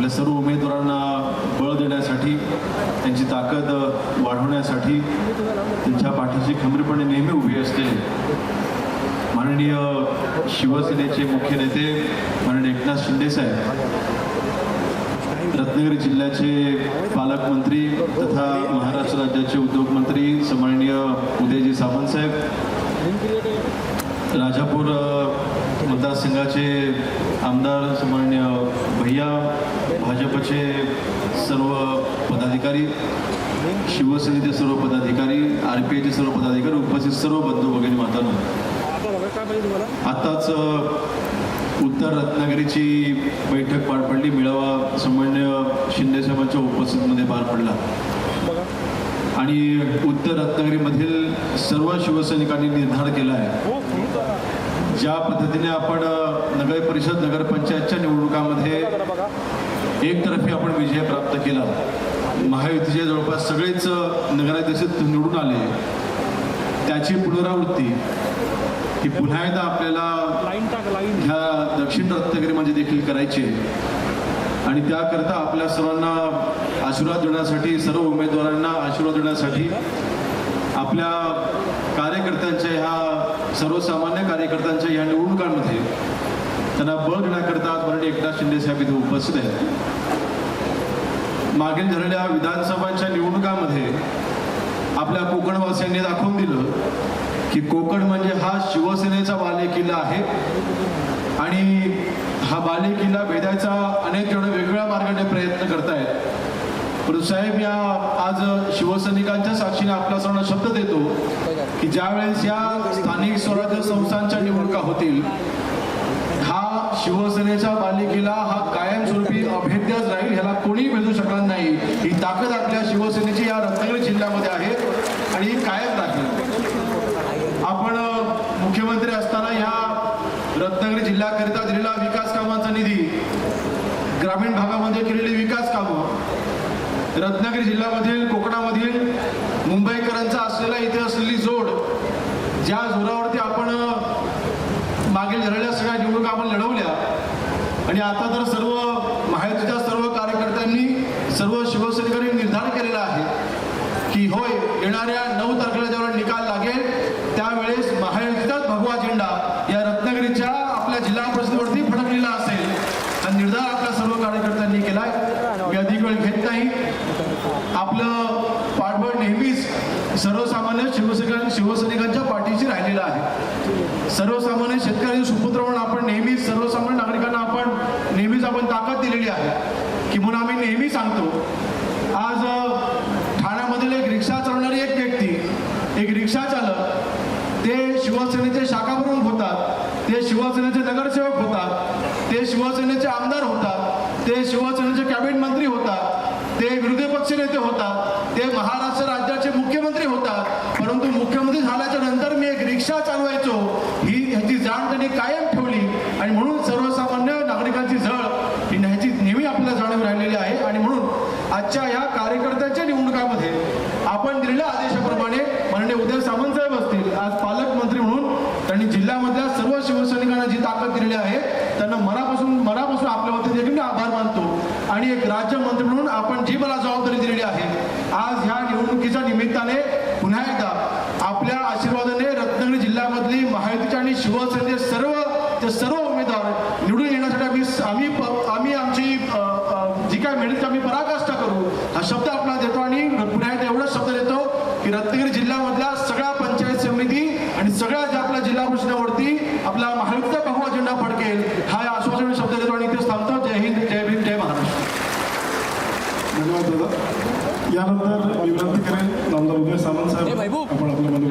आपल्या सर्व उमेदवारांना बळ देण्यासाठी त्यांची ताकद वाढवण्यासाठी त्यांच्या पाठीशी खंबीरपणे नेहमी उभी असते. माननीय शिवसेनेचे मुख्य नेते माननीय एकनाथ शिंदेसाहेब रत्नागिरी जिल्ह्याचे पालकमंत्री तथा महाराष्ट्र राज्याचे उद्योगमंत्री सन्माननीय उदयजी सावंतसाहेब राजापूर मतदारसंघाचे आमदार सन्माननीय भैया भाजपचे सर्व पदाधिकारी शिवसेनेचे सर्व पदाधिकारी आर पी आयचे सर्व पदाधिकारी उपस्थित सर्व बंधू भगिनी मातांना. आताच उत्तर रत्नागिरीची बैठक पार पडली. मेळावा सन्मान्य शिंदे साहेबांच्या उपस्थितीमध्ये पार पडला. आणि उत्तर रत्नागिरीमधील सर्व शिवसैनिकांनी निर्धार केला आहे. ज्या पद्धतीने आपण नगर परिषद नगरपंचायतच्या निवडणुकामध्ये एकतर्फी आपण विजय प्राप्त केला. महायुतीचे जवळपास सगळेच नगराध्यक्ष निवडून आले. त्याची पुनरावृत्ती ही पुन्हा एकदा आपल्याला ह्या दक्षिण रत्नागिरीमध्ये देखील करायची. आहे आणि त्याकरता आपल्या सर्वांना आशीर्वाद देण्यासाठी सर्व उमेदवारांना आशीर्वाद देण्यासाठी आपल्या कार्यकर्त्यांच्या ह्या सर्वसामान्य कार्यकर्त्यांच्या ह्या निवडणुकांमध्ये त्यांना बळ देण्याकरता आज माननीय एकनाथ शिंदे साहेब इथे उपस्थित आहेत. मागील झालेल्या विधानसभांच्या निवडणुकामध्ये आपल्या कोकणवासियांनी दाखवून दिलं की कोकण म्हणजे हा शिवसेनेचा बालेकिल्ला आहे आणि हा बालेकिल्ला भेदायचा अनेक जण वेगवेगळ्या मार्गाने प्रयत्न करतायत. परंतु साहेब या आज शिवसैनिकांच्या साक्षीने आपला सर्वांना शब्द देतो की ज्यावेळेस या स्थानिक स्वराज्य संस्थांच्या निवडणुका होतील हा शिवसेनेच्या पालिकेला हा कायमस्वरूपी अभेद्यच राहील ह्याला कोणी भेदू शकणार नाही. ही ताकद आपल्या शिवसेनेची या रत्नागिरी जिल्ह्यामध्ये आहे आणि ही कायम राहील. आपण मुख्यमंत्री असताना ह्या रत्नागिरी जिल्ह्याकरिता दिलेला विकास कामांचा निधी ग्रामीण भागामध्ये केलेली रत्नागिरी जिल्ह्यामधील कोकणामधील मुंबईकरांचा असलेला इथे असलेली जोड ज्या जोरावरती आपण मागील झालेल्या सगळ्या निवडणुका आपण लढवल्या आणि आता तर सर्व महायुतीच्या सर्व कार्यकर्त्यांनी सर्व शिवसैनिकांनी निर्धार केलेला आहे की होय येणाऱ्या नऊ तारखेला जेव्हा निकाल लागेल त्यावेळेस महायुतीचाच भगवा झेंडा या रत्नागिरीच्या आपल्या जिल्हा परिषदेवरती फडकलेला असेल हा निर्धार आपल्या सर्व कार्यकर्त्यांनी केलाय मी अधिक वेळ घेत नाही आपलं पाठबळ नेहमीच सर्वसामान्य शिवसेना शिवसैनिकांच्या पाठीशी राहिलेला आहे. सर्वसामान्य शेतकरी सुपुत्र म्हणून आपण नेहमीच सर्वसामान्य नागरिकांना आपण नेहमीच आपण ताकद दिलेली आहे. की म्हणून आम्ही नेहमी सांगतो आज ठाण्यामधील एक रिक्षा चालवणारी एक व्यक्ती एक रिक्षा चालक ते शिवसेनेचे शाखाप्रमुख होतात ते शिवसेनेचे नगरसेवक होतात ते शिवसेनेचे आमदार होतात ते शिवसेनेचे कॅबिनेट मंत्री होतात ते विरोधी पक्ष नेते होतात ते महाराष्ट्र राज्याचे मुख्यमंत्री होतात. परंतु मुख्यमंत्री झाल्याच्यानंतर मी एक रिक्षा चालवायचो. ही ह्याची जाण त्यांनी कायम ठेवली. आणि म्हणून सर्व नागरिकांची जळ ही ह्याची नेहमी आपल्याला जाणीव राहिलेली आहे आणि म्हणून आजच्या या कार्यकर्त्यांच्या निवडणुकामध्ये आपण दिलेल्या आदेशाप्रमाणे माननीय उदय सामंत साहेब असतील आज पालकमंत्री म्हणून त्यांनी जिल्ह्यामधल्या सर्व शिवसैनिकांना जी ताकद दिलेली आहे त्यांना मनापासून मनापासून आपल्या वतीने देखील मी आभार मानतो आणि एक राज्यमंत्री म्हणून आपण जी मला जबाबदारी दिलेली आहे आज ह्या निवडणुकीच्या निमित्ताने पुन्हा एकदा आपल्या आशीर्वादाने रत्नागिरी जिल्ह्यामधली महायुतीच्या आणि शिवसेनेचे सर्व ते सर्व उमेदवार निवडून येण्यासाठी आम्ही आम्ही प- आम्ही आमची धन्यवाद दादा यानंतर मी विनंती करेन नामदार उदय सामंत ए, साहेब महबूब, आपण आपल्यामध्ये